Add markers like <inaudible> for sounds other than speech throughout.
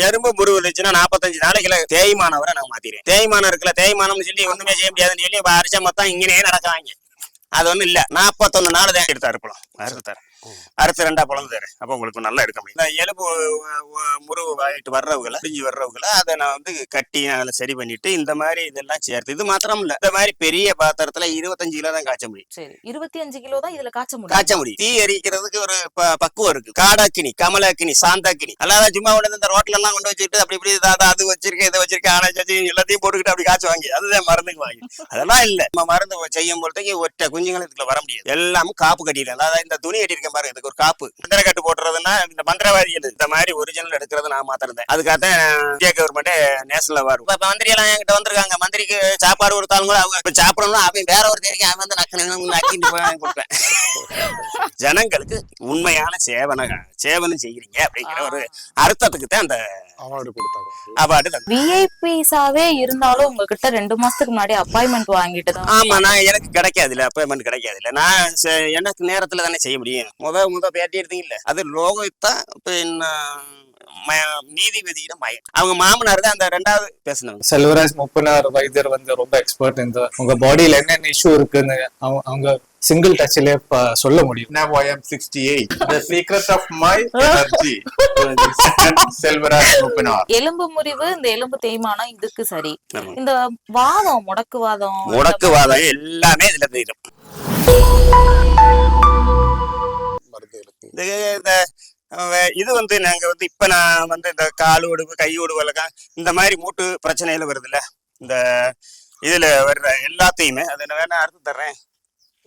எறும்பு முருகு இருந்துச்சுன்னா நாற்பத்தஞ்சு நாளைக்குல தேய்மானவரை நான் மாத்திடுவேன். தேய்மானம் இருக்குல்ல தேய்மானம்னு சொல்லி ஒண்ணுமே செய்ய முடியாதுன்னு சொல்லி இப்ப மொத்தம் இங்கேயே நடக்காங்க. அது ஒண்ணும் இல்ல. நாற்பத்தொன்னு நாள் தான் எடுத்து அறுப்பலாம் அறுத்து அறுத்து ரெண்டா பிளந்து தரேன். அப்போ உங்களுக்கு நல்லா எடுக்க முடியும். இந்த எலும்பு முறிவு ஆயிட்டு வர்றவங்கள பிரிஞ்சு வர்றவங்கள அதை நான் வந்து கட்டி அதில் சரி பண்ணிட்டு இந்த மாதிரி இதெல்லாம் சேர்த்து இது மாத்திரம் இல்ல. இந்த மாதிரி பெரிய பாத்திரத்துல இருபத்தஞ்சு கிலோ தான் காய்ச்ச முடியும். சரி. இருபத்தி அஞ்சு கிலோ தான் இதுல காய்ச்ச முடியும். காய்ச்ச முடியும். தீ எரிக்கிறதுக்கு ஒரு பக்குவம் இருக்கு. காடாக்கினி கமலாக்கினி சாந்தாக்கினி. அல்லாத சும்மா கொண்டு இந்த ரோட்ல எல்லாம் கொண்டு வச்சுட்டு அப்படி இப்படி அது வச்சிருக்கேன் இதை வச்சிருக்கேன் ஆனா எல்லாத்தையும் போட்டுக்கிட்டு அப்படி காய்ச்சி வாங்கி அதுதான் மருந்துக்கு வாங்கி. அதெல்லாம் இல்ல. நம்ம மருந்து செய்யும் பொழுதுக்கு ஒற்றை குஞ்சுகள் இதுக்குள்ள வர முடியாது. எல்லாமும் காப்பு கட்டிடுறேன். அதாவது இந்த துணி பாருங்க இதுக்கு ஒரு காப்பு. மந்திர கட்டு போட்டுறதுன்னா இந்த மந்திரவாதிகள் இந்த மாதிரி ஒரிஜினல் எடுக்கிறது நான் மாத்திருந்தேன் அதுக்காக இந்திய கவர்மெண்ட் நேஷனல் அவார்டு இப்ப மந்திரி எல்லாம் என்கிட்ட வந்திருக்காங்க. மந்திரிக்கு சாப்பாடு கொடுத்தாலும் கூட அவங்க இப்ப சாப்பிடணும் அவன் வேற ஒரு தெரியும் அவன் வந்து நக்கு நக்கிட்டு கொடுப்பேன். ஜனங்களுக்கு உண்மையான சேவனை சேவனம் செய்கிறீங்க அப்படிங்கிற ஒரு அர்த்தத்துக்கு தான் அந்த அவார்டு கொடுத்தாங்க. அவார்டு விஐபிஸாவே இருந்தாலும் உங்ககிட்ட ரெண்டு மாசத்துக்கு முன்னாடி அப்பாயின்மெண்ட் வாங்கிட்டு தான் ஆமா நான் எனக்கு கிடைக்காது இல்ல அப்பாயின்மெண்ட் கிடைக்காது இல்ல நான் எனக்கு நேரத்துல தானே செய்ய முடியும். முத முத பேட்டி எடுத்தீங்க இல்ல அது லோகத்தான் பின்ன ம- நீதிபதியிடம் மயம் அவங்க மாமனார் தான் அந்த ரெண்டாவது பேசினவங்க. செல்வராஜ் முப்பனார் வைத்தியர் வந்து ரொம்ப எக்ஸ்பர்ட் இந்த உங்க பாடியில என்னென்ன இஷ்யூ இருக்குன்னு அவங்க- அவங்க சிங்கிள் டச்லயே சொல்ல முடியும் Now I am 68. The secret of my <laughs> energy. Selvaraj Mupinar. எலும்பு முறிவு இந்த எலும்பு தேய்மானம் இதுக்கு சரி. இந்த வாதம் முடக்குவாதம் முடக்குவாதம் எல்லாமே இதுல தெரியும் இது இந்த இது வந்து நாங்க வந்து இப்ப நான் வந்து இந்த கால் ஒடுவு கை ஒடுவெல்லாம் இந்த மாதிரி மூட்டு பிரச்சனையில வருதுல்ல இந்த இதுல வர்ற எல்லாத்தையுமே அதை நான் வேணா அறுத்து தர்றேன்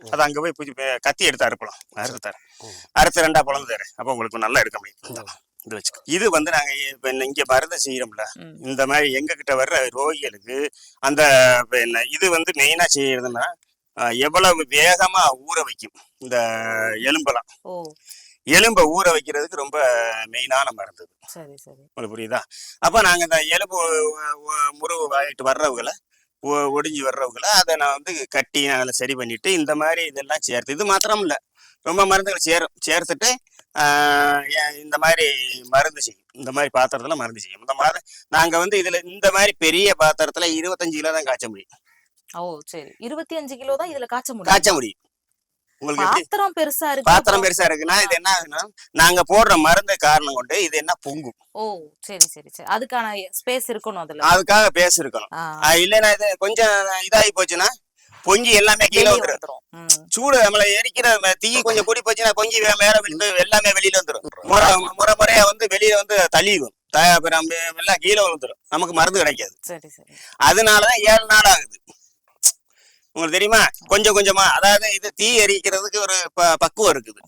அது அங்க போய் பூஜை கத்தி எடுத்து அறுத்து தரேன் அறுத்து ரெண்டா பிளந்து தரேன் அப்போ உங்களுக்கு நல்லா எடுக்க முடியும் இது வச்சுக்கோ. இது வந்து நாங்க இப்ப இங்க மருந்து செய்யறோம்ல ம். இந்த மாதிரி எங்க கிட்ட வர்ற ரோகிகளுக்கு அந்த இது வந்து மெயினா செய்யறதுன்னா எவ்வளவு வேகமா ஊற வைக்கும். இந்த எலும்பெல்லாம். ஓ. எலும்பை ஊற வைக்கிறதுக்கு ரொம்ப மெயினான மருந்து இது. சரி சரி. உங்களுக்கு புரியுதா? அப்ப நாங்க இந்த எலும்பு முறிவு ஆயிட்டு வர்றவங்கள ஒடிஞ்சு வர்றவங்கள அதை நான் வந்து கட்டி அதில் சரி பண்ணிட்டு இந்த மாதிரி இதெல்லாம் சேர்த்து இது மாத்திரம் இல்ல ரொம்ப மருந்துகள் சேரும் சேர்த்துட்டு இந்த மாதிரி மருந்து செய்யும். இந்த மாதிரி பாத்திரத்துல மருந்து செய்யும். இந்த மாதிரி நாங்க வந்து இதுல இந்த மாதிரி பெரிய பாத்திரத்துல இருபத்தஞ்சு கிலோ தான் காய்ச்ச முடியும். ஓ சரி. இருபத்தி அஞ்சு கிலோ தான் இதுல காய்ச்ச முடியும். காய்ச்ச முடியும். உங்களுக்கு பாத்திரம் பெருசா இருக்கு பாத்திரம் பெருசா இருக்குன்னா இது என்ன ஆகுதுன்னா நாங்க போடுற மருந்து காரணம் கொண்டு இது என்ன பொங்கும். ஓ சரி சரி சரி. அதுக்கான ஸ்பேஸ் இருக்கணும் அதுல. அதுக்காக பேச இருக்கணும். இல்லைன்னா இது கொஞ்சம் இதாகி போச்சுன்னா பொங்கி எல்லாமே கீழே வந்துடும் சூடு நம்மள எரிக்கிற தீ கொஞ்சம் கூடி போச்சுன்னா பொங்கி மேல விழுந்து எல்லாமே வெளியில வந்துடும் முறை முறை முறையா வந்து வெளியில வந்து தள்ளிடும் எல்லாம் கீழே விழுந்துரும். நமக்கு மருந்து கிடைக்காது. சரி சரி. அதனாலதான் ஏழு நாள் ஆகுது. உங்களுக்கு தெரியுமா? கொஞ்சம் கொஞ்சமா. அதாவது இது தீ எரிக்கிறதுக்கு ஒரு பக்குவம் இருக்குது.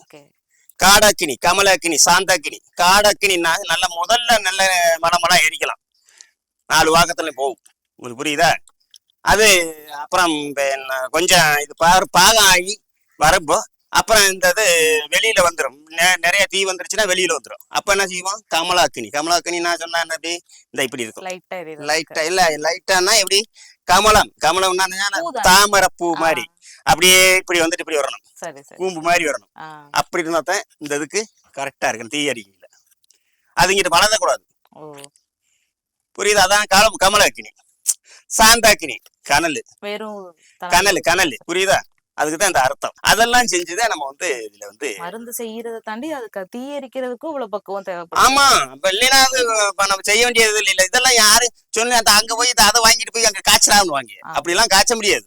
காடாக்கினி கமலாக்கினி சாந்தாக்கினி. காடாக்கினின்னா நல்ல முதல்ல நல்ல மனமெல்லாம் எரிக்கலாம். நாலு வாக்கத்துல போகும். உங்களுக்கு புரியுதா? அது அப்புறம் கொஞ்சம் இது பாரு பாகம் ஆகி வரப்போ அப்புறம் இந்த இது வெளியில வந்துடும் நிறைய தீ வந்துருச்சுன்னா வெளியில வந்துடும் அப்ப என்ன செய்வோம்? கமலாக்கினி. கமலாக்கினி நான் சொன்னா என்ன இந்த இப்படி இருக்கும். லைட்டா இல்ல லைட்டானா எப்படி? கமலம். கமலம்னா. தாமரை பூ மாதிரி. அப்படியே இப்படி வந்துட்டு இப்படி வரணும். கூம்பு மாதிரி வரணும். அப்படி இருந்தா தான் இந்த இதுக்கு கரெக்டா இருக்கும். தீ அடிக்கல அது இங்கிட்டு வளர்ந்தக்கூடாது புரியுது? அதான் காலம். கமலாக்கினி. சாந்தாக்கினி. கனல். கனல் கனல். புரியுதா? அதுக்கு தான் இந்த அர்த்தம். அதெல்லாம் செஞ்சுதான் நம்ம வந்து இதுல வந்து மருந்து செய்யறதை தாண்டி அதுக்கு தீ எரிக்கிறதுக்கும் இவ்வளவு பக்குவம் தேவைப்படும் ஆமா. இப்ப இல்லைன்னா அது நம்ம செய்ய வேண்டியது இல்ல. இதெல்லாம் யாரு சொன்ன அந்த அங்க போய் அதை வாங்கிட்டு போய் அங்க காய்ச்சலாம்னு வாங்கி ஆ. அப்படிலாம் காய்ச்ச முடியாது.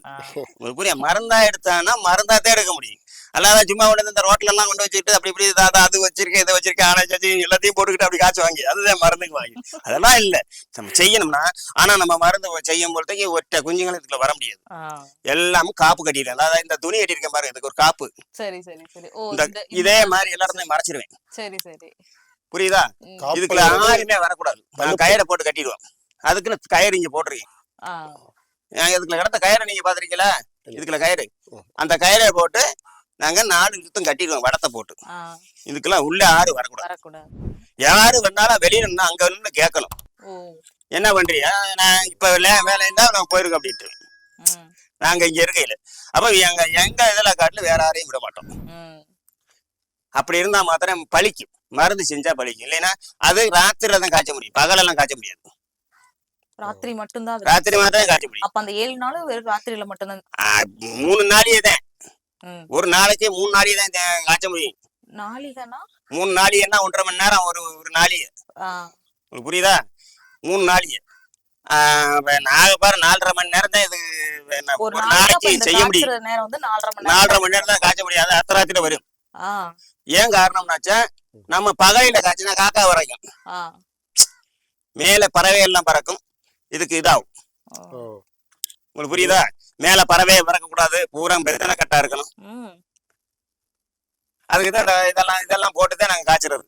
புரியும் மருந்தா எடுத்தான்னா மருந்தா தான் எடுக்க முடியும். அல்லாத சும்மா கொண்டு வந்து இந்த ரோட்ல எல்லாம் கொண்டு வச்சுட்டு அப்படி இப்படி இதை அதை வச்சிருக்கேன் இதை வச்சிருக்கேன் ஆனா சச்சி எல்லாத்தையும் போட்டுக்கிட்டு அப்படி காய்ச்சி வாங்கி அதுதான் மருந்துக்கு வாங்கி அதெல்லாம் இல்ல. நம்ம செய்யணும்னா ஆனா நம்ம மருந்து செய்யும் பொழுதுக்கு ஒற்றை குஞ்சுங்களும் இதுக்குள்ள வர முடியாது. எல்லாமும் காப்பு கட்டிடுறேன். அதாவது இந்த துணி கட்டியிருக்கேன் பாருங்க இதுக்கு ஒரு காப்பு. சரி சரி சரி. இதே மாதிரி எல்லா இடத்துலயும் மறைச்சிருவேன். சரி சரி. புரியுதா? இதுக்குள்ள யாருமே வரக்கூடாது. நான் கயிறை போட்டு கட்டிடுவேன். அதுக்குன்னு கயிறு இங்க நான் இதுக்குள்ள கிடந்த கயிறை நீங்க பாத்திருக்கீங்களா இதுக்குள்ள கயிறு. அந்த கயிறை போட்டு நாங்க நாலு இழுத்தும் கட்டிடுவோம் வடத்தை போட்டு. இதுக்கெல்லாம் உள்ள யாரும் வரக்கூடாது. யாரு வந்தாலும் வெளியில நின்று அங்க நின்று கேட்கணும். என்ன பண்றியா நான் இப்ப வேலை இருந்தா நான் போயிருக்கேன் அப்படின்ட்டு. நாங்க இங்க இருக்கையில. அப்ப எங்க எங்க இதுல காட்டுல வேற யாரையும் விட மாட்டோம். அப்படி இருந்தா மாத்திரம் பழிக்கும். மருந்து செஞ்சா பலிக்கும் இல்லைன்னா அது ராத்திரில தான் காய்ச்ச முடியும். பகலெல்லாம் காய்ச்ச முடியாது. ராத்திரி மட்டும்தான் ராத்திரி மாத்திரம் தான் காய்ச்ச முடியும். அப்ப அந்த ஏழு நாளும் ராத்திரியில மட்டும்தான். மூணு நாளையே தான். ஒரு நாளைக்கு மூணு நாளையே தான் காய்ச்ச முடியும். நாளிகனா? மூணு நாளிகன்னா ஒன்றரை மணி நேரம் ஒரு ஒரு ஆஹ் உங்களுக்கு புரியுதா? மூணு இப்ப நாங்க பாரு நாலரை மணி நேரம் தான் இது என்ன, ஒரு நாளைக்கு செய்ய முடியும். காய்ச்சற நேரம் வந்து நாலரை மணி நேரம் நாலரை மணி நேரம் தான் காய்ச்ச முடியாது அத்தராத்திரி வரும். ஏன் காரணம்னாச்சா நம்ம பகலில காய்ச்சினா காக்கா வரைக்கும் மேல பறவை எல்லாம் பறக்கும். இதுக்கு இதாகும். உங்களுக்கு புரியுதா? மேல பறவையை பறக்க கூடாது பூரா பெருத்தன கட்டா இருக்கணும். ம். அதுக்கு தான் இதெல்லாம் இதெல்லாம் போட்டு தான் நாங்க காய்ச்சறது.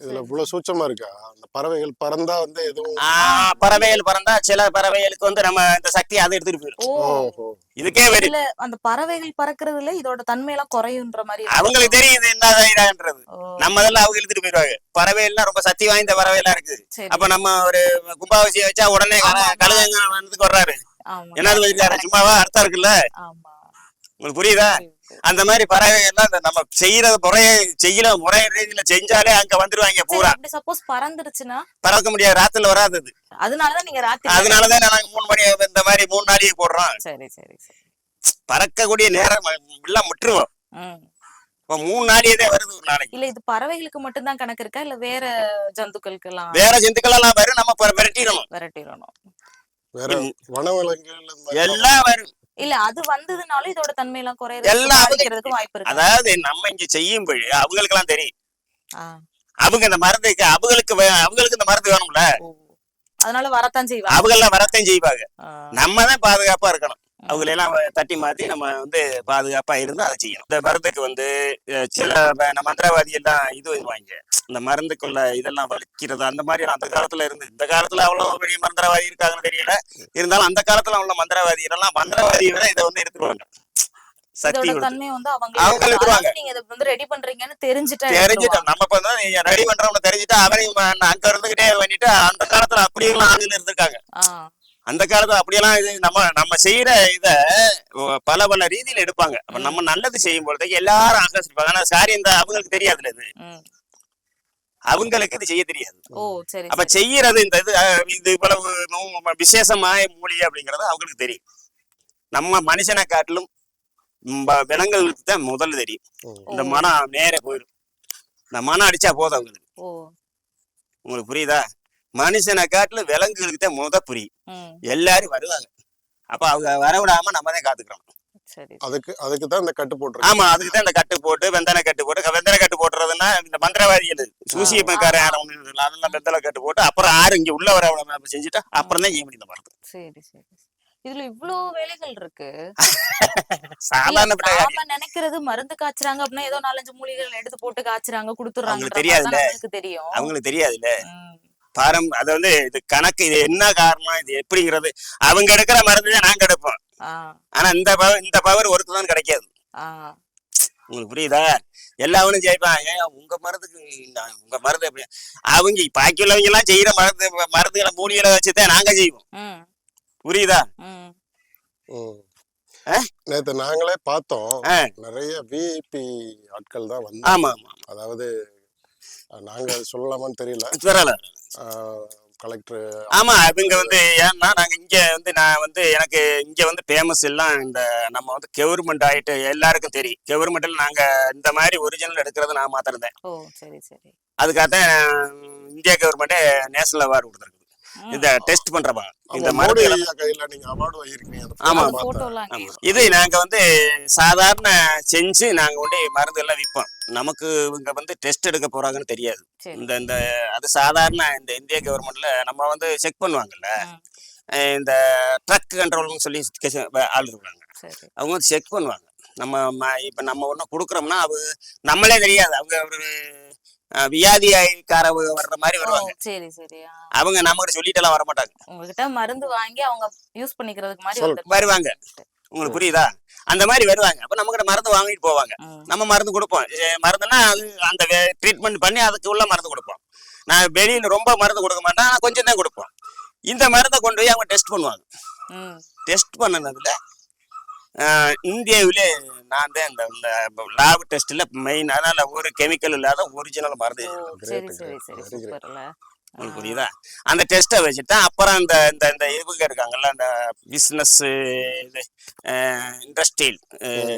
இதுல இவ்வளவு சூட்சமா இருக்கா? அந்த பறவைகள் பறந்தா வந்து எதுவும் ஆஹ் பறவைகள் பறந்தா சில பறவைகளுக்கு வந்து நம்ம இந்த சக்தியை அதை எடுத்துட்டு போயிடும். இதுக்கே இல்ல அந்த பறவைகள் பறக்கறதுல இதோட தன்மை எல்லாம் குறையுன்ற மாதிரி. அவங்களுக்கு தெரியுது என்ன இதான்றது நம்ம இதெல்லாம் அவங்க எடுத்துட்டு போயிடுவாங்க. பறவை எல்லாம் ரொம்ப சக்தி வாய்ந்த பறவை எல்லாம் இருக்கு அப்ப நம்ம ஒரு கும்பாவசியம் வச்சா உடனே. கழுகுங்க வந்ததுக்கு வர்றாரு. என்னது வச்சிருக்காரு சும்மாவா? அர்த்தம் இருக்குல்ல? உங்களுக்கு புரியுதா. அந்த மாதிரி பறவை எல்லாம் இந்த நம்ம செய்யற முறையை செய்யல முறை ரீதியில செஞ்சாலே அங்க வந்துருவாங்க பூரா. சப்போஸ் பறந்துருச்சுன்னா? பறக்க முடியாது ராத்துல வராது அது. அதனாலதான் நீங்க ராத்திரி அதனாலதான் நாங்க மூணு மணி இந்த மாதிரி மூணு நாளைக்கு போடுறோம். சரி சரி சரி. பறக்கக்கூடிய நேரம் எல்லாம் முற்றுவோம். இப்ப மூணு நாளையே தான் வருது ஒரு நாளைக்கு. இல்ல இது பறவைகளுக்கு மட்டும்தான் கணக்கு இருக்கா? இல்ல வேற ஜந்துக்களுக்கு எல்லாம் வேற ஜந்துக்கள் எல்லாம் வரும் நம்ம விரட்டிடணும். விரட்டிடணும். வேற வனவிலங்குகள் எல்லாம் வரும் இல்ல அது வந்ததுனாலும் இதோட தன்மை எல்லாம் குறையறது எல்லாம் வாய்ப்பு இருக்கு. அதாவது நம்ம இங்க செய்யும் போது அவங்களுக்கு எல்லாம் தெரியும். ஆ. அவங்க இந்த மருந்துக்கு அவங்களுக்கு அவங்களுக்கு இந்த மருந்து வேணும்ல. அதனால வரத்தான் செய்வாங்க. அவங்க எல்லாம் வரத்தையும் செய்வாங்க. நம்ம தான் பாதுகாப்பா இருக்கணும். அவங்களை எல்லாம் தட்டி மாத்தி நம்ம வந்து பாதுகாப்பா இருந்து அதை செய்யணும். இந்த மருந்துக்கு வந்து சில நம்ம மந்திரவாதி எல்லாம் இது வைப்பாங்க இந்த மருந்துக்குள்ள இதெல்லாம் வலிக்கிறது அந்த மாதிரி அந்த காலத்துல இருந்து இந்த காலத்துல அவ்வளவு பெரிய மந்திரவாதி இருக்காங்கன்னு தெரியல. இருந்தாலும் அந்த காலத்துல உள்ள மந்திரவாதிகள் எல்லாம் மந்திரவாதியை விட இதை வந்து எடுத்துருவாங்க சக்தி அவங்க எடுத்துருவாங்க. நீங்க இதை வந்து ரெடி பண்றீங்கன்னு தெரிஞ்சுட்டா தெரிஞ்சுட்டோம். நம்ம இப்ப வந்து ரெடி பண்றவங்க தெரிஞ்சுட்டா அவரையும் அங்க இருந்துகிட்டே பண்ணிட்டு அந்த காலத்துல அப்படியெல்லாம் ஆளுங்க இருந்திருக்காங்க. அந்த காலத்துல அப்படியெல்லாம் இது நம்ம நம்ம செய்யற இத பல பல ரீதியில எடுப்பாங்க. நம்ம நல்லது செய்யும் பொழுது எல்லாரும் ஆகர்ஷிப்பாங்க. ஆனா சாரி இந்த அவங்களுக்கு தெரியாதுல இது. அவங்களுக்கு இது செய்ய தெரியாது. ஓ சரி அப்ப. செய்யறது இந்த இது இது இவ்வளவு விசேஷமாய மூலிகை அப்படிங்கறது அவங்களுக்கு தெரியும். நம்ம மனுஷனை காட்டிலும் விலங்குகளுக்கு தான் முதல்ல தெரியும். இந்த. மனம் நேர போயிடும். இந்த மனம் அடிச்சா போதும் அவங்களுக்கு. ஓ. உங்களுக்கு புரியுதா? மனுஷனை காட்டிலும் விலங்குகளுக்கு தான் முத புரியும். எல்லாரும் வருவாங்க. அப்ப அவங்க வரவிடாம நம்ம தான் காத்துக்கிறோம். சரி அதுக்கு அதுக்கு தான் இந்த கட்டு போட்டு ஆமா அதுக்கு தான் இந்த கட்டு போட்டு வெந்தன கட்டு போட்டு வெந்தன கட்டு போட்டுறதுன்னா இந்த மந்திரவாதிகள் சூசியக்காரன் அதெல்லாம் வெந்தன கட்டு போட்டு அப்புறம் ஆறு இங்க உள்ள வர விடாம செஞ்சுட்டா அப்புறம் தான் முடியும் இந்த மருந்து சரி சரி. இதுல இவ்ளோ வேலைகள் இருக்கு. சாதாரண நினைக்கிறது மருந்து காய்ச்சறாங்க அப்படின்னா ஏதோ நாலஞ்சு மூலிகைகள் எடுத்து போட்டு காய்ச்சறாங்க குடுத்துறாங்க தெரியாதுல்ல. தெரியும். அவங்களுக்கு தெரியாதுல்ல. பாரம் அது வந்து இது கணக்கு இது என்ன காரணம் இது எப்படிங்கிறது அவங்க எடுக்கிற மருந்து தான் நாங்க எடுப்போம். ஆனா இந்த பவர் இந்த பவர் ஒருத்தர் தான் கிடைக்காது. உங்களுக்கு புரியுதா? எல்லாவனும் ஜெயிப்பான் ஏன் உங்க மருந்துக்கு உங்க மருந்து எப்படி? அவங்க பாக்கி உள்ளவங்க எல்லாம் செய்யற மருந்து மருந்துகளை மூலிகளை வச்சுதான் நாங்க செய்வோம். புரியுதா? ம். ம். ஆ? நேத்து நாங்களே பார்த்தோம். ஆ. நிறைய விஐபி ஆட்கள் தான் வந்து ஆமா அதாவது அஹ், நாங்க சொல்லலாமான்னு தெரியல. பரவாயில்ல. கலெக்டர் ஆமா இவங்க வந்து ஏன்னா நாங்க இங்க வந்து நான் வந்து எனக்கு இங்க வந்து ஃபேமஸ் எல்லாம் இந்த நம்ம வந்து கவர்மெண்ட் ஆயிட்டு எல்லாருக்கும் தெரியும். கவர்மெண்ட்ல நாங்க இந்த மாதிரி ஒரிஜினல் எடுக்கிறது நான் தான். சரி சரி. அதுக்காகத்தான் இந்தியா கவர்மெண்டே நேஷனல் அவார்டு கொடுத்துருக்கு இத டெஸ்ட் பண்றவங்க இந்த அந்த ஆமா. இது நாங்க வந்து சாதாரண செஞ்சு நாங்க கொண்டு மருந்து எல்லாம் விற்போம். நமக்கு இவங்க வந்து டெஸ்ட் எடுக்க போறாங்கன்னு தெரியாது. இந்த இந்த அது சாதாரண இந்த இந்திய கவர்மெண்ட்ல நம்ம வந்து செக் பண்ணுவாங்கல்ல. இந்த ட்ரக் கண்ட்ரோல்னு சொல்லி ஆள் இருக்காங்க அவங்க வந்து செக் பண்ணுவாங்க. நம்ம இப்ப நம்ம ஒண்ணு கொடுக்குறோம்னா அது நம்மளே தெரியாது. அவங்க ஒரு அஹ், வியாதிக்கார வர்ற மாதிரி வருவாங்க. சரி சரி. அவங்க நம்மகிட்ட சொல்லிட்டு எல்லாம் வர மாட்டாங்க உங்ககிட்ட மருந்து வாங்கி அவங்க யூஸ் பண்ணிக்கிறதுக்கு மாதிரி. வருவாங்க. உங்களுக்கு புரியுதா? அந்த மாதிரி வருவாங்க. அப்ப நம்மகிட்ட மருந்து வாங்கிட்டு போவாங்க. நம்ம மருந்து கொடுப்போம். மருந்துன்னா அது அந்த ட்ரீட்மெண்ட் பண்ணி அதுக்கு உள்ள மருந்து கொடுப்போம். நான் வெளியில ரொம்ப மருந்து கொடுக்க மாட்டேன். கொஞ்சம் தான் கொடுப்போம். இந்த மருந்தை கொண்டு போய் அவங்க டெஸ்ட் பண்ணுவாங்க. டெஸ்ட் பண்ணதுல இந்தியாவிலே நான் தான் இந்த லேப் டெஸ்ட்ல மெயின் அதனால ஒரு கெமிக்கல் இல்லாத ஒரிஜினல் மருந்து ஓ, சரி சரி சரி Very great. சூப்பர்ல உங்களுக்கு புரியுதா? அந்த டெஸ்ட்டை வச்சுட்டு அப்புறம் இந்த இந்த இந்த இவங்க இருக்காங்கல்ல இந்த பிஸ்னஸ் இது இண்டஸ்ட்ரியல்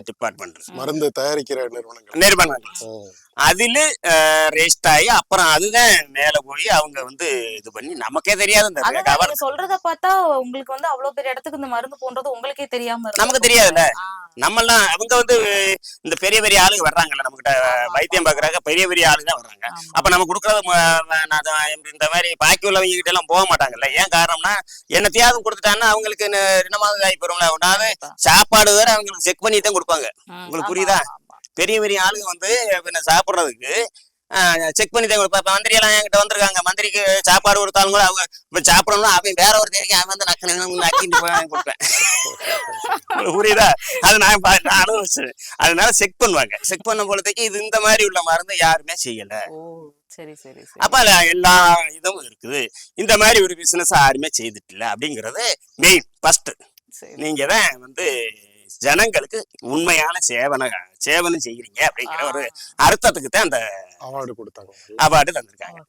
டிபார்ட்மெண்ட் மருந்து தயாரிக்கிற நிறுவனங்கள். நிறுவனங்கள். ம். அதுல ரெஜிஸ்ட் ஆகி அப்புறம் அதுதான் மேல போய் அவங்க வந்து இது பண்ணி நமக்கே தெரியாது இந்த சொல்றத பார்த்தா உங்களுக்கு வந்து அவ்வளவு பெரிய இடத்துக்கு இந்த மருந்து போன்றது உங்களுக்கே தெரியாம. நமக்கு தெரியாதுல்ல நம்மெல்லாம் அவங்க வந்து இந்த பெரிய பெரிய ஆளுங்க வர்றாங்கல்ல நம்ம கிட்ட. வைத்தியம் பாக்குறாங்க பெரிய பெரிய ஆளுங்க தான் வர்றாங்க. அப்ப நம்ம கொடுக்கறது இந்த மாதிரி பாக்கி உள்ளவங்க கிட்ட எல்லாம் போக மாட்டாங்கல்ல ஏன் காரணம்னா என்னத்தையாவது கொடுத்துட்டாங்கன்னா அவங்களுக்கு என்னமாவது ஆகி போறோம்ல ஒன்றாவது. சாப்பாடு வேற அவங்களுக்கு செக் பண்ணி தான் கொடுப்பாங்க உங்களுக்கு புரியுதா? பெரிய பெரிய ஆளுங்க வந்து பின்ன சாப்பிடுறதுக்கு செக் பண்ணி தான் இப்ப மந்திரி எல்லாம் என்கிட்ட வந்திருக்காங்க. மந்திரிக்கு சாப்பாடு கொடுத்தாலும் கூட அவங்க இப்ப சாப்பிடணும்னா அவன் வேற ஒரு தேவைக்கு அவன் வந்து நக்கு நக்கிட்டு போய் கொடுப்பேன். புரியுதா? அது நான் பா- நான் அனுபவிச்சேன் அதனால செக் பண்ணுவாங்க. செக் பண்ண பொழுதுக்கு இது இந்த மாதிரி உள்ள மருந்து யாருமே செய்யல. சரி சரி அப்ப எல்லா இதுவும் இருக்குது. இந்த மாதிரி ஒரு பிசினஸ் யாருமே செய்துட்டு இல்ல அப்படிங்கறது மெயின் ஃபர்ஸ்ட் நீங்க தான் வந்து ஜனங்களுக்கு உண்மையான சேவனை சேவனம் செய்கிறீங்க அப்படிங்கிற ஒரு அர்த்தத்துக்கு தான் அந்த அவார்டு கொடுத்தாங்க. அவார்டு தந்திருக்காங்க.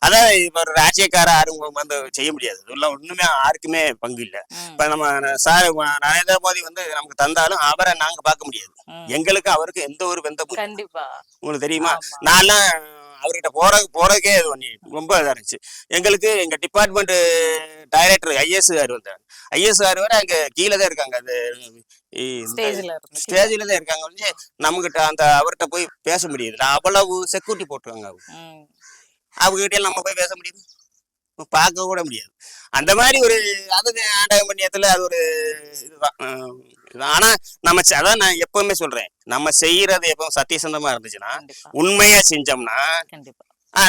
அதாவது இப்ப ஒரு ராஜ்யக்கார யாரும் வந்து செய்ய முடியாது. இதெல்லாம் ஒண்ணுமே யாருக்குமே பங்கு இல்ல. இப்ப நம்ம சார் நரேந்திர மோடி வந்து நமக்கு தந்தாலும் அவரை நாங்க பார்க்க முடியாது. எங்களுக்கு அவருக்கு எந்த ஒரு. கண்டிப்பா. உங்களுக்கு தெரியுமா? ஆமா. அவர்கிட்ட போற போறதுக்கே இது பண்ணி ரொம்ப இதா இருந்துச்சு. எங்களுக்கு எங்க டிபார்ட்மெண்ட் டைரக்டர் ஐஎஸ் சார் வந்தார். ஐஎஸ் சார் வர அங்க கீழே தான் இருக்காங்க. அது ஸ்டேஜ்ல தான் இருக்காங்க வந்து நம்மகிட்ட அந்த அவர்கிட்ட போய் பேச முடியுதுல அவ்வளவு செக்யூரிட்டி போட்டுருக்காங்க அவங்க. ம், அவங்க கிட்ட நம்ம போய் பேச முடியுது பார்க்க கூட முடியாது. அந்த மாதிரி ஒரு அது ஆண்டக மணியத்துல அது ஒரு இதுதான். ஆனா நம்ம அதான் நான் எப்பவுமே சொல்றேன். நம்ம செய்யறது எப்பவும் சத்தியசந்தமா இருந்துச்சுன்னா உண்மையா செஞ்சோம்னா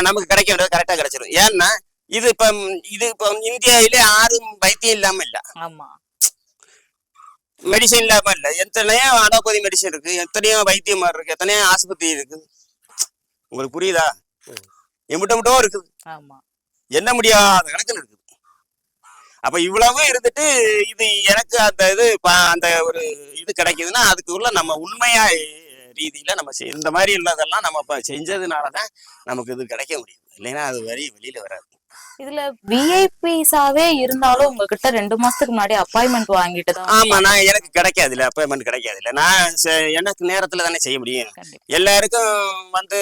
நமக்கு கிடைக்க வேண்டியது கரெக்டா கிடைச்சிடும் ஏன்னா இது இப்ப இது இப்ப இந்தியாவிலே யாரும் வைத்தியம் இல்லாம இல்ல. ஆமா. மெடிசன் இல்லாம இல்ல. எத்தனையோ அலோபதி மெடிசன் இருக்கு. எத்தனையோ வைத்தியம் இருக்கு. எத்தனையோ ஆஸ்பத்திரி இருக்கு. உங்களுக்கு புரியுதா? எம்பிட்ட மட்டும் இருக்குது ஆமா. என்ன முடியாத கணக்குல இருக்குது அப்ப இவ்வளவு இருந்துட்டு இது எனக்கு அந்த இது அந்த ஒரு இது கிடைக்குதுன்னா அதுக்கு உள்ள நம்ம உண்மையா ரீதியில நம்ம செய்- இந்த மாதிரி உள்ளதெல்லாம் நம்ம இப்ப செஞ்சதுனாலதான் நமக்கு இது கிடைக்க முடியும் இல்லைன்னா அது வரி வெளியில வராது. இதுல விஐபிஸாவே இருந்தாலும் உங்ககிட்ட ரெண்டு மாசத்துக்கு முன்னாடி அப்பாயின்மெண்ட் வாங்கிட்டு தான் ஆமா நான் எனக்கு கிடைக்காது இல்ல அப்பாயின்மெண்ட் கிடைக்காது இல்ல நான் எனக்கு நேரத்துல தானே செய்ய முடியும். எல்லாருக்கும் வந்து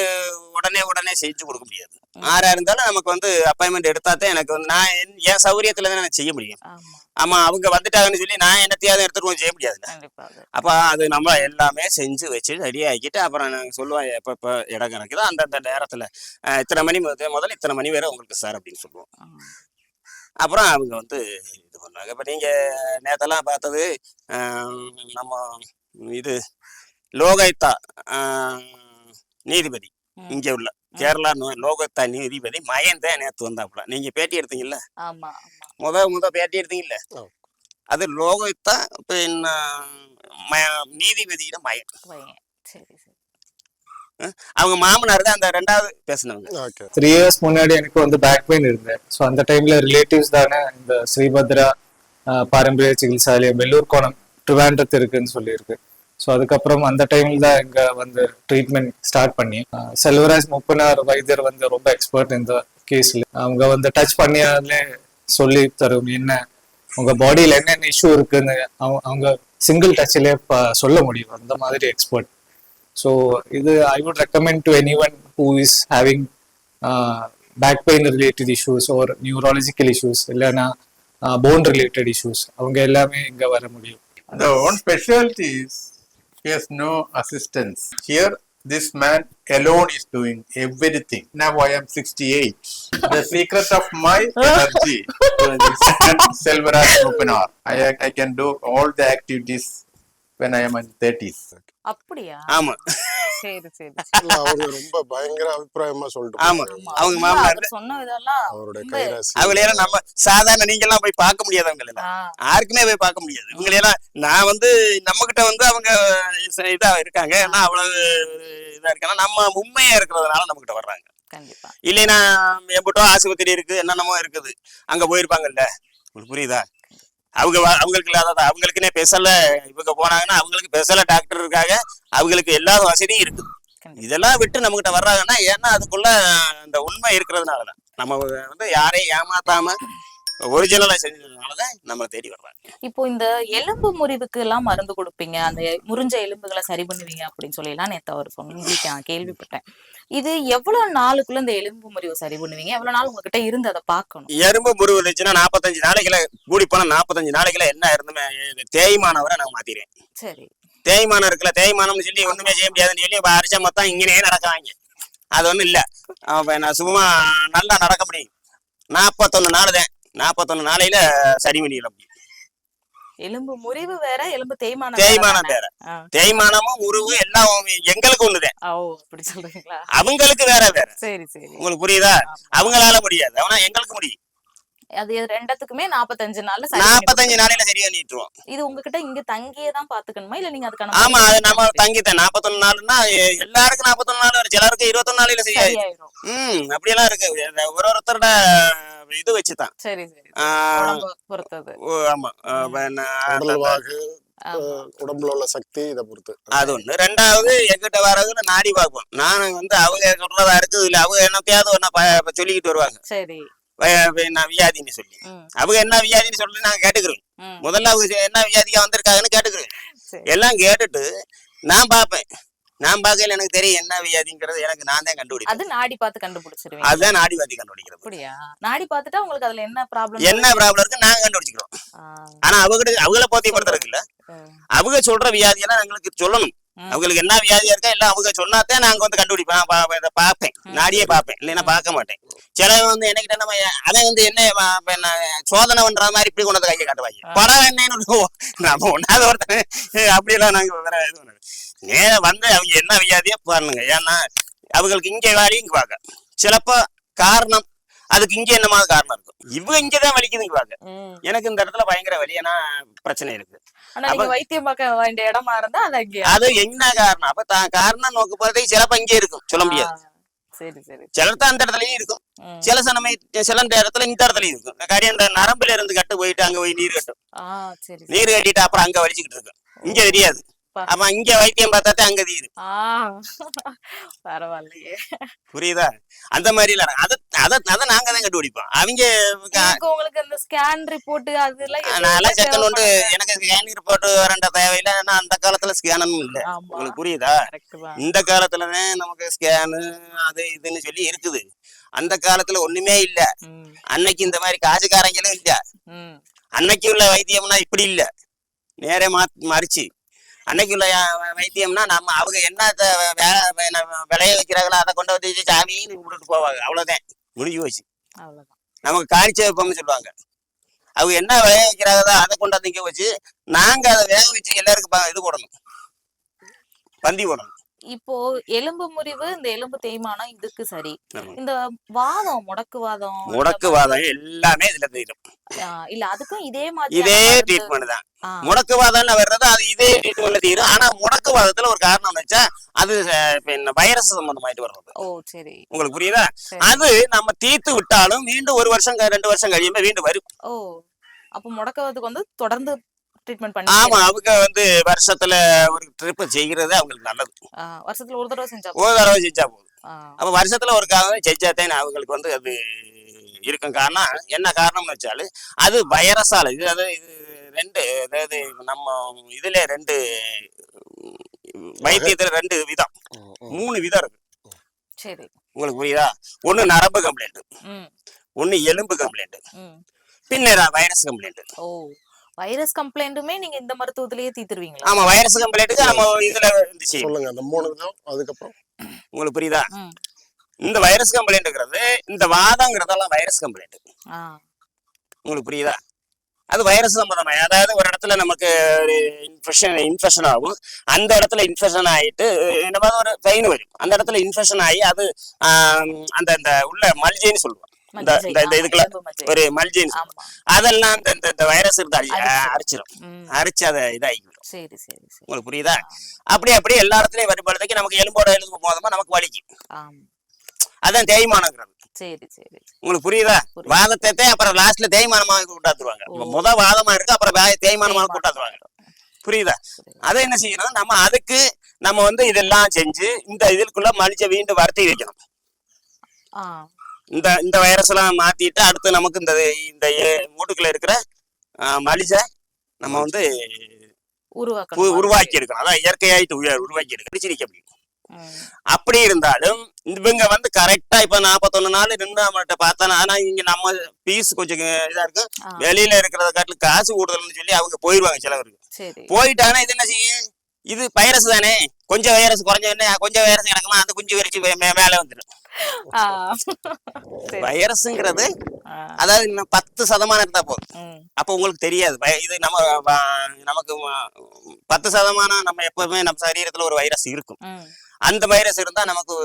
உடனே உடனே செஞ்சு கொடுக்க முடியாது. ஆறா இருந்தாலும் நமக்கு வந்து அப்பாயின்மெண்ட் எடுத்தா தான் எனக்கு வந்து நான் என் சௌகரியத்துல தான் நான் செய்ய முடியும். ஆமா அவங்க வந்துட்டாங்கன்னு சொல்லி நான் என்னத்தையாவது எடுத்துட்டு செய்ய அது. அப்ப அது நம்ம எல்லாமே செஞ்சு வச்சு ரெடி ஆக்கிட்டு அப்புறம் நாங்க சொல்லுவோம் எப்ப எப்ப இடம் கணக்குதோ அந்தந்த நேரத்துல இத்தனை மணி முதல் முதல்ல இத்தனை மணி வரை உங்களுக்கு சார் அப்படின்னு சொல்லுவோம். அப்புறம் அவங்க வந்து இது பண்ணாங்க இப்ப நீங்க நேத்தெல்லாம் பார்த்தது நம்ம இது லோகைத்தா அஹ், நீதிபதி. இங்க உள்ள கேரளா லோகத்தா நீதிபதி மயந்தேன் நேத்து வந்தாப்புல. நீங்க பேட்டி எடுத்தீங்கல்ல? ஆமா. முத முத பேட்டி எடுத்தீங்கல்ல? ஆ. அது லோகத்தா பின்ன ம- நீதிபதியிட மயன் பையன் சரி சரி. அவங்க மாமனார் தான் அந்த ரெண்டாவது பேசினவங்க. த்ரீ இயர்ஸ் முன்னாடி எனக்கு வந்து பேக் பெயின் இருந்தேன் ஸோ அந்த டைம்ல ரிலேட்டிவ்ஸ் தானே இந்த ஸ்ரீபத்ரா பாரம்பரிய சிகிச்சையாலயம் வெள்ளூர் கோணம் ட்ரிவாண்டத்து இருக்குன்னு சொல்லியிருக்கு. ஸோ அதுக்கப்புறம் அந்த டைம்ல தான் இங்க வந்து ட்ரீட்மெண்ட் ஸ்டார்ட் பண்ணி. ஆஹ், செல்வராஜ் முப்பனார் வைத்தியர் வந்து ரொம்ப எக்ஸ்பர்ட் இந்த கேஸ்ல அவங்க வந்து டச் பண்ணியாலே சொல்லி தரும் என்ன உங்க பாடியில என்னென்ன இஷ்யூ இருக்குன்னு அவங்க- அவங்க சிங்கிள் டச்சிலே சொல்ல முடியும். அந்த மாதிரி எக்ஸ்பர்ட் ஸோ இது I would recommend to any one who is having back pain related issues ஒரு நியூராலஜிக்கல் இஷ்யூஸ் இல்லைன்னா போன் ரிலேட்டட் இஷ்யூஸ் அவங்க எல்லாமே இங்க வர முடியும். The one specialty is he has no assistance. Here, this man alone is doing everything. Now I am 68. The secret of my <laughs> energy is Selvaraj. I, I can do all the activities when I am in 30s. அப்படியா? ஆமா. சரி சரி <laughs> அவரு ரொம்ப பயங்கர அபிப்பிராயமா சொல்லிட்டு ஆமா. அவங்க மாமனார் சொன்ன இதெல்லாம் அவருடைய கைராசி. அவங்களெல்லாம் நம்ம சாதாரண நீங்க எல்லாம் போய் பார்க்க முடியாதவங்க எல்லாம். ஆ, யாருக்குமே போய் பார்க்க முடியாது. இவங்களெல்லாம் நான் வந்து நம்ம கிட்ட வந்து அவங்க இதா இருக்காங்க. ஏன்னா அவ்வளவு இதா இருக்காங்க நம்ம உண்மையா இருக்கிறதுனால நம்ம கிட்ட வர்றாங்க இல்லைன்னா எம்பிட்டோ ஆஸ்பத்திரி இருக்கு என்னென்னமோ இருக்குது. அங்க போயிருப்பாங்கல்ல. உங்களுக்கு புரியுதா? அவங்க அவங்களுக்கு இல்லாத அவங்களுக்குன்னே ஸ்பெஷல்ல இவங்க போனாங்கன்னா அவங்களுக்கு ஸ்பெஷலா டாக்டர் இருக்காங்க. அவங்களுக்கு எல்லா வசதியும் இருக்குது கண்டிப்பா. இதெல்லாம் விட்டு நம்ம கிட்ட வர்றாங்கன்னா ஏன்னா அதுக்குள்ள அந்த உண்மை இருக்கிறதுனாலதான். நம்ம வந்து யாரையும் ஏமாத்தாம ஒரிஜினலா செஞ்சதுனாலதான் நம்மளை தேடி வர்றாங்க. இப்போ இந்த எலும்பு முறிவுக்கு எல்லாம் மருந்து கொடுப்பீங்க. அந்த முறிஞ்ச எலும்புகளை சரி பண்ணுவீங்க அப்படின்னு சொல்லி எல்லாம் நேத்து சொல்லி நான் கேள்விப்பட்டேன். இது எவ்வளவு நாளுக்குள்ள இந்த எலும்பு முறிவு சரி பண்ணுவீங்க? எவ்வளவு நாள் உங்ககிட்ட இருந்து அதை பார்க்கணும்? எறும்பு முறிவு இருந்துச்சுன்னா நாற்பத்தஞ்சு நாளைக்குள்ள கூடி போனா நாற்பத்தஞ்சு நாளைக்குள்ள என்ன இருந்துமே தேய்மானவரை நான் மாத்திடுவேன் சரி. தேய்மானம் இருக்குல்ல தேய்மானம்னு சொல்லி ஒண்ணுமே செய்ய முடியாதுன்னு சொல்லி அரிச்சா மொத்தம் இங்கனே நடக்காங்க அது ஒண்ணும் இல்ல. நான் சும்மா நல்லா நடக்க முடியும். நாற்பத்தொன்னு நாள் தான் நாற்பத்தொன்னு நாளையில சரி பண்ணிடல முடியும் எலும்பு முறிவு வேற எலும்பு தேய்மானம் தேய்மானம் வேற. தேய்மானமும் உருவு எல்லாம் எங்களுக்கு ஒண்ணுதான். அப்படி சொல்றீங்களா? அவங்களுக்கு வேற வேற. சரி சரி. உங்களுக்கு புரியுதா? அவங்களால முடியாது. ஆனா எங்களுக்கு முடியும். அது ரெண்டத்துக்குமே நாற்பத்தஞ்சு நாள்ல நாற்பத்தஞ்சு நாளையில சரி பண்ணிட்டுருவோம். இது உங்ககிட்ட இங்க தங்கியே தான் பாத்துக்கணுமா? இல்ல நீங்க அதுக்கான ஆமா அது நம்ம தங்கிட்டேன். நாற்பத்தொன்னு நாள்னா எல்லாருக்கும் நாற்பத்தொன்னு நாள் வரும். சிலருக்கு இருபத்தொன்னு நாளையில சரியாயிடும் சரியாயிரும். ம் அப்படியெல்லாம் இருக்கு. ஒரு ஒருத்தரோட இது வச்சுதான். சரி சரி. பொறுத்தது. ஓ, ஆமா. உடம்புல உள்ள சக்தி இதை பொறுத்து. அது ஒண்ணு. ரெண்டாவது எங்கிட்ட வரதுன்னு நாடி பார்ப்போம் நான் வந்து அவங்க சொல்றதா இருக்குது. இல்ல அவங்க என்னத்தையாவது ப- சொல்லிக்கிட்டு வருவாங்க. சரி. வியாதின்னு சொல்லி. அவங்க என்ன வியாதின்னு சொல்லி நாங்க கேட்டுக்கிறோம். முதல்ல அவங்க என்ன வியாதியா வந்திருக்காங்கன்னு கேட்டுக்கிறோம். எல்லாம் கேட்டுட்டு நான் பார்ப்பேன். நான் பார்க்கல எனக்கு தெரியும் என்ன வியாதிங்கிறது எனக்கு நான் தான் கண்டுபிடிப்பேன். அது நாடி பார்த்து கண்டுபிடிச்சிருவீங்க. அதுதான் நாடிவாதி கண்டுபிடிக்கிறது. அப்படியா? நாடி பார்த்துட்டா உங்களுக்கு அதுல என்ன ப்ராப்ளம் என்ன ப்ராப்ளம் இருக்கு நாங்க கண்டுபிடிச்சிக்கிறோம். ஆனா அவகிட்ட அவங்கள போத்தியப்படுத்துறது இல்ல. அவங்க சொல்ற வியாதியெல்லாம் எங்களுக்கு சொல்லணும். அவங்களுக்கு என்ன வியாதியா இருக்கா எல்லாம் அவங்க சொன்னாதான் நாங்க வந்து கண்டுபிடிப்பேன். பார்ப்பேன். நாடியே பார்ப்பேன். இல்லைன்னா பார்க்க மாட்டேன். சிலவன் வந்து என்னகிட்ட நம்ம அதை வந்து என்ன சோதனை பண்ற மாதிரி இப்படி கொண்டு வந்து கையை காட்டுவாங்க. படம் என்னன்னு நம்ம ஒன்னாவது ஒருத்தன் அப்படியெல்லாம் நாங்க வேற இது பண்ணல. நேரா வந்து அவங்க என்ன வியாதியா பாருங்க. ஏன்னா அவங்களுக்கு இங்க வேலை இங்க பார்க்க சிலப்போ காரணம் அதுக்கு இங்க என்னமா காரணம் இருக்கும். இவங்க இங்கதான் வலிக்குதுங்க பாக்க. எனக்கு இந்த இடத்துல பயங்கர வலியனா பிரச்சனை இருக்கு. ஆனா நீங்க வைத்தியம் பார்க்க வேண்டிய இடமா இருந்தா அது அங்கே அது என்ன காரணம்? அப்ப தான் காரணம் நோக்கு போறதுக்கு சிலப்ப இங்கே இருக்கும் சொல்ல முடியாது. சரி சரி சிலர் தான் அந்த இடத்துலயும் இருக்கும். சில சமயம் சில இடத்துல இந்த இடத்துலயும் இருக்கும். காரியம் இந்த நரம்புல இருந்து கட்டு போயிட்டு அங்க போய் நீர் கட்டும். நீர் கட்டிட்டு அப்புறம் அங்க வலிச்சுக்கிட்டு இருக்கும். இங்க தெரியாது. ஆமா இங்க வைத்தியம் பார்த்தாதான் அங்க தீரு பரவாயில்லையே. புரியுதா? அந்த மாதிரி இல்ல அதை அதை அதை நாங்க தான் கண்டுபிடிப்போம். அவங்க உங்களுக்கு இந்த ஸ்கேன் ரிப்போர்ட் அதெல்லாம் நான்லாம் செக்கன் உண்டு. எனக்கு ஸ்கேன் ரிப்போர்ட் வரண்ட தேவையில்லை. ஏன்னா அந்த காலத்துல ஸ்கேனும் இல்ல. உங்களுக்கு புரியுதா? இந்த காலத்துலதான் நமக்கு ஸ்கேனு அது இதுன்னு சொல்லி இருக்குது. அந்த காலத்துல ஒண்ணுமே இல்ல. அன்னைக்கு இந்த மாதிரி காசுக்காரங்களும் இல்ல. அன்னைக்கு உள்ள வைத்தியம்னா இப்படி இல்ல. நேரே மா மறிச்சு. அன்னைக்கு உள்ள வைத்தியம்னா நம்ம அவங்க என்ன த- வே- என்ன விளைய வைக்கிறாங்களோ அதை கொண்டு வந்து சாமின்னு விட்டுட்டு போவாங்க. அவ்வளவுதான். முடிஞ்சு போச்சு. நமக்கு காய்ச்ச வைப்போம்னு சொல்லுவாங்க. அவங்க என்ன விளைய வைக்கிறாங்களோ அதை கொண்டாந்து இங்க வச்சு நாங்க அதை வேக வச்சு எல்லாருக்கும் இது போடணும். பந்தி போடணும். இப்போ எலும்பு முறிவு இந்த எலும்பு தேய்மானம் இதுக்கு சரி. இந்த வாதம் முடக்குவாதம் முடக்குவாதம் எல்லாமே இதுல தெரியும் இல்ல அதுக்கும் இதே மாதிரி இதே ட்ரீட்மெண்ட் தான். முடக்குவாதம்னு வர்றது அது இதே ட்ரீட்மெண்ட்ல தீரும். ஆனா முடக்குவாதத்துல ஒரு காரணம் வச்சா அது என்ன வைரஸ் சம்பந்தமாயிட்டு வர்றது. ஓ சரி. உங்களுக்கு புரியுதா. அது நம்ம தீர்த்து விட்டாலும் மீண்டும் ஒரு வருஷம் ரெண்டு வருஷம் கழியுமே மீண்டும் வரும். ஓ அப்ப முடக்குவதுக்கு வந்து தொடர்ந்து ட்ரீட்மெண்ட் பண்ணி ஆமா அவங்க வந்து வருஷத்துல ஒரு ட்ரிப் செய்கிறது அவங்களுக்கு நல்லது. வருஷத்துல ஒரு தடவை செஞ்சா ஒரு தடவை செஞ்சா போதும். அப்ப வருஷத்துல ஒரு காலம் செஞ்சாதான் அவங்களுக்கு வந்து அது இருக்கும். காரணம் என்ன காரணம்னு வச்சாலும் அது வைரஸால இது அது இது ரெண்டு அதாவது நம்ம இதுல ரெண்டு வைத்தியத்துல ரெண்டு விதம். மூணு விதம் இருக்கு. சரி. உங்களுக்கு புரியுதா? ஒண்ணு நரம்பு கம்ப்ளைண்ட் ம். ஒண்ணு எலும்பு கம்ப்ளைண்ட் ம். பின்னர் வைரஸ் கம்ப்ளைண்ட் ஓ. வைரஸ் கம்ப்ளைண்ட்டுமே நீங்க இந்த மருத்துவத்திலேயே தீத்துருவீங்களா ஆமா வைரஸ் கம்ப்ளைண்ட்டுக்கு நம்ம இதுல இருந்து செய்யணும் சொல்லுங்க அந்த மூணு அதுக்கப்புறம். உங்களுக்கு புரியுதா? இந்த வைரஸ் கம்ப்ளைண்ட்ங்கிறது இந்த வாதங்கிறதெல்லாம் வைரஸ் கம்ப்ளைண்ட் ஆ. உங்களுக்கு புரியுதா? அது வைரஸ் சம்பந்தமா அதாவது ஒரு இடத்துல நமக்கு ஒரு இன்ஃபெக்ஷன் இன்ஃபெக்ஷன் ஆகும். அந்த இடத்துல இன்ஃபெக்ஷன் ஆயிட்டு இந்த மாதிரி ஒரு பெயின் வரும். அந்த இடத்துல இன்ஃபெக்ஷன் ஆகி அது அந்த இந்த உள்ள மல்ஜின்னு சொல்லுவோம். இந்த இதுக்குள்ள. ஒரு. ஆமா. அதெல்லாம் இந்த இந்த- வைரஸ் இருந்து அடி அரிச்சிரும். அரிச்சிரும் ம். அரிச்சு அதை இதாகிடும் சரி சரி உங்களுக்கு புரியுதா? அப்படி அப்படியே எல்லா இடத்துலயும் வரும்பொழுதுக்கு நமக்கு எலும்போட எலும்பு போதமா நமக்கு வலிக்கும். அதான் தேய்மானங்கிறது. சரி சரி உங்களுக்கு புரியுதா. வாதத்தை அப்புறம் லாஸ்ட்ல தேய்மானமாக கூட்டாத்துருவாங்க. முத வாதமா இருக்கு அப்புறம் தேய்மானமாக கூட்டாத்துருவாங்க புரியுதா. அதை என்ன செய்யணும்? நம்ம அதுக்கு நம்ம வந்து இதெல்லாம் செஞ்சு இந்த இதுக்குள்ள மலிச்ச வீண்டு வறுத்தி வைக்கணும். இந்த இந்த வைரஸ் எல்லாம் மாத்திட்டு அடுத்து நமக்கு இந்த இந்த மூட்டுக்குள்ள இருக்கிற மலிச்ச நம்ம வந்து உருவாக்கணும். உருவாக்கி எடுக்கணும் அதான் இயற்கையாயிட்டு உருவாக்கி எடுக்கணும் பிடிச்சு நிக்க முடியும். அப்படி இருந்தாலும் இவங்க வந்து கரெக்டா இப்ப நாற்பத்தொன்னு நாள் நின்று நம்மகிட்ட பார்த்தா ஆனா இங்க நம்ம பீஸ் கொஞ்சம் இதா இருக்கும் ஆ, வெளியில இருக்கிறத காட்டிலும் காசு கூடுதல்னு சொல்லி அவங்க போயிருவாங்க சிலவருக்கு போயிட்டாங்கன்னா இது என்ன செய்யும்? இது வைரஸ் தானே? கொஞ்சம் வைரஸ் குறைஞ்ச உடனே கொஞ்சம் வைரஸ் கிடக்குமா அந்த குஞ்சு வரிச்சு மேல வந்துடும். வைரஸ்ங்கிறது. அதாவது இன்னும் பத்து சதமானம் இருந்தா போதும். அப்போ உங்களுக்கு தெரியாது இது நம்ம நமக்கு பத்து சதமானம் நம்ம எப்பவுமே நம்ம சரீரத்துல ஒரு வைரஸ் இருக்கும். அந்த வைரஸ் இருந்தா நமக்கு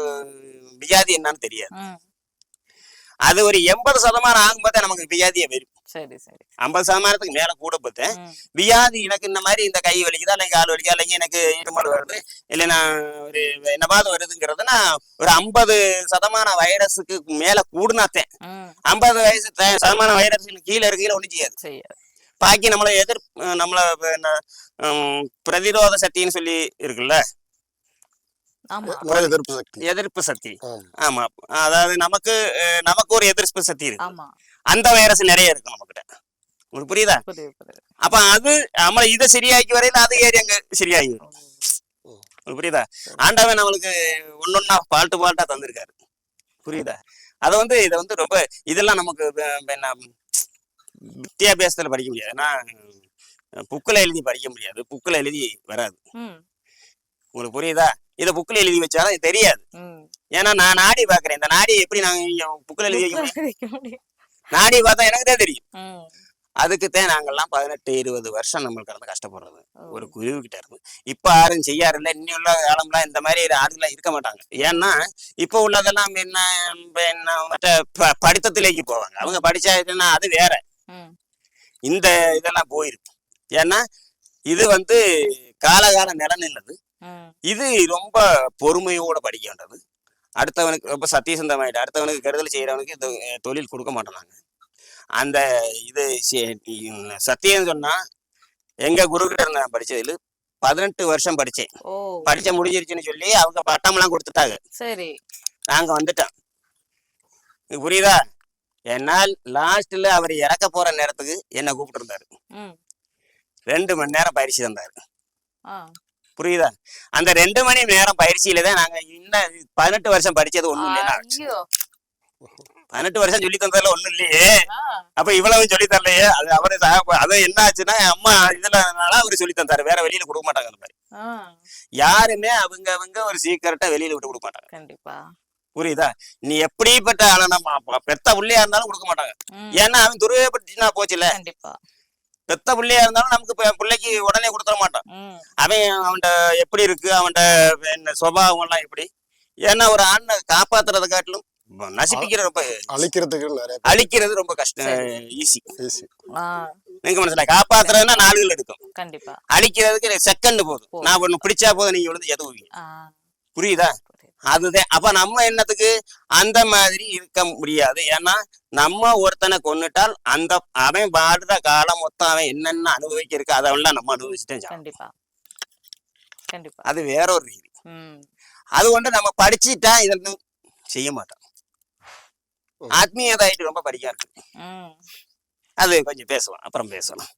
வியாதி என்னன்னு தெரியாது. அது ஒரு எண்பது சதமானம் ஆகும்போது நமக்கு வியாதியே வரும். சரி சரி. ஐம்பது சதமானத்துக்கு மேல கூட ம். வியாதி எனக்கு இந்த மாதிரி இந்த கை வலிக்குதா இல்லை கால் வலிக்குதா இல்லைங்க எனக்கு இருமல் வருது இல்லைன்னா ஒரு என்னமாவது வருதுங்கிறது நான் ஒரு ஐம்பது சதமான வைரஸுக்கு மேல கூடுனாத்தேன். ஐம்பது வயசு சதமான வைரஸ் கீழே இருக்கையில ஒன்றும் செய்யாது. செய்யாது. பாக்கி நம்மளை எதிர் நம்மள பிரதிரோத சக்தின்னு சொல்லி இருக்குல்ல நோய் எதிர்ப்பு சக்தி. எதிர்ப்பு சக்தி. ஆமா. அதாவது நமக்கு நமக்கு ஒரு எதிர்ப்பு சக்தி இருக்கு. அந்த வைரஸ் நிறைய இருக்கு நம்ம கிட்ட உங்களுக்கு புரியுதா? அப்ப அது நம்மள இதை சரியாக்கி வரையில அது ஏறி அங்க சரியாகி உங்களுக்கு புரியுதா? ஆண்டவன் நம்மளுக்கு ஒன்னொன்னா பால்ட்டு பால்ட்டா தந்திருக்காரு. புரியுதா? அதை வந்து இதை வந்து ரொம்ப இதெல்லாம் நமக்கு என்ன வித்தியாபியாசத்துல படிக்க முடியாது. ஏன்னா புக்கில் எழுதி படிக்க முடியாது. புக்கில் எழுதி வராது. உங்களுக்கு புரியுதா? இதை புக்கில் எழுதி வச்சாலும் தெரியாது. ஏன்னா நான் நாடி பாக்குறேன் இந்த நாடி எப்படி நாங்க புக்கில் எழுதி வைக்க முடியும். நாடி பார்த்தா எனக்கு தான் தெரியும். அதுக்குத்தான் நாங்கெல்லாம் பதினெட்டு இருபது வருஷம் நம்மளுக்கு கடந்து கஷ்டப்படுறது. ஒரு குருவி கிட்ட இருந்து இப்ப யாரும் செய்யாரு இல்ல இன்னும் உள்ள காலம்லாம் இந்த மாதிரி ஆளுங்களாம் இருக்க மாட்டாங்க ஏன்னா இப்ப உள்ளதெல்லாம் என்ன என்ன மற்ற படித்தத்திலேக்கு போவாங்க அவங்க படிச்சா அது வேற. இந்த இதெல்லாம் போயிருக்கு ஏன்னா இது வந்து காலகால நிலநில்லது. இது ரொம்ப பொறுமையோட படிக்க வேண்டது அடுத்தவனுக்கு ரொம்ப சத்தியசந்தமாயிட்டு அடுத்தவனுக்கு கருதல் அஹ், தொழில் கொடுக்க மாட்டோம் அந்த இது சத்தியம் சொன்னா எங்க குரு கிட்ட நான் படிச்சதுல பதினெட்டு வருஷம் படிச்சேன். படிச்ச முடிஞ்சிருச்சுன்னு சொல்லி அவங்க பட்டம்லாம் கொடுத்துட்டாங்க. சரி. நாங்க வந்துட்டோம். புரியுதா? என்னால் லாஸ்ட்ல அவர் இறக்க போற நேரத்துக்கு என்ன கூப்பிட்டு இருந்தாரு. ரெண்டு மணி நேரம் பயிற்சி தந்தாரு. புரியுதா? அந்த ரெண்டு மணி நேரம் பயிற்சியில தான் நாங்க இன்னும் பதினெட்டு வருஷம் படிச்சது ஒண்ணும் இல்லையா? பதினெட்டு வருஷம் சொல்லி தந்ததுல ஒண்ணும் இல்லையே. அப்ப இவ்வளவு சொல்லி தரலையே. அது அவரு அது என்ன ஆச்சுன்னா அம்மா இதுலனால அவரு சொல்லி தந்தாரு. வேற வெளியில கொடுக்க மாட்டாங்க அந்த மாதிரி. யாருமே அவங்க அவங்க ஒரு சீக்கிரட்டா வெளியில விட்டு கொடுக்க மாட்டாங்க. கண்டிப்பா. புரியுதா? நீ எப்படிப்பட்ட ஆளனா பெத்த புள்ளையா இருந்தாலும் கொடுக்க மாட்டாங்க. ஏன்னா அவன் துருவப்படுத்தினா போச்சுல கண்டிப்பா. பெத்த புள்ளையா இருந்தாலும் நமக்கு பிள்ளைக்கு உடனே கொடுத்துட மாட்டான். அவன் அவன்கிட்ட எப்படி இருக்கு அவன்கிட்ட என்ன சுபாவம் எல்லாம் எப்படி ஏன்னா ஒரு ஆணை காப்பாத்துறதை காட்டிலும் நசிப்பிக்கிறது ரொம்ப அழிக்கிறதுக்கு நிறைய அழிக்கிறது ரொம்ப கஷ்டம் ஈஸி. நீங்க மனசுல காப்பாத்துறதுன்னா நாளுகள் எடுக்கும் கண்டிப்பா அழிக்கிறதுக்கு செகண்ட் போதும். நான் ஒண்ணு பிடிச்சா போதும் நீங்க விழுந்து. புரியுதா புரியுது. அதுதான். அப்ப நம்ம என்னத்துக்கு? அந்த மாதிரி இருக்க முடியாது. ஏன்னா நம்ம ஒருத்தனை கொன்னுட்டால் அந்த அவன் பாடுற காலம் மொத்தம் அவன் என்னென்ன அனுபவிக்க இருக்கு அதெல்லாம் நம்ம அனுபவிச்சுட்டே சாகணும். கண்டிப்பா. கண்டிப்பா. அது வேற ஒரு ரீதி. ம். அது கொண்டு நம்ம படிச்சுட்டா இதெல்லாம் செய்ய மாட்டோம். ஆத்மீயதாயிட்டு ரொம்ப படிக்க இருக்கு. ம். அது கொஞ்சம் பேசுவோம் அப்புறம் பேசலாம்.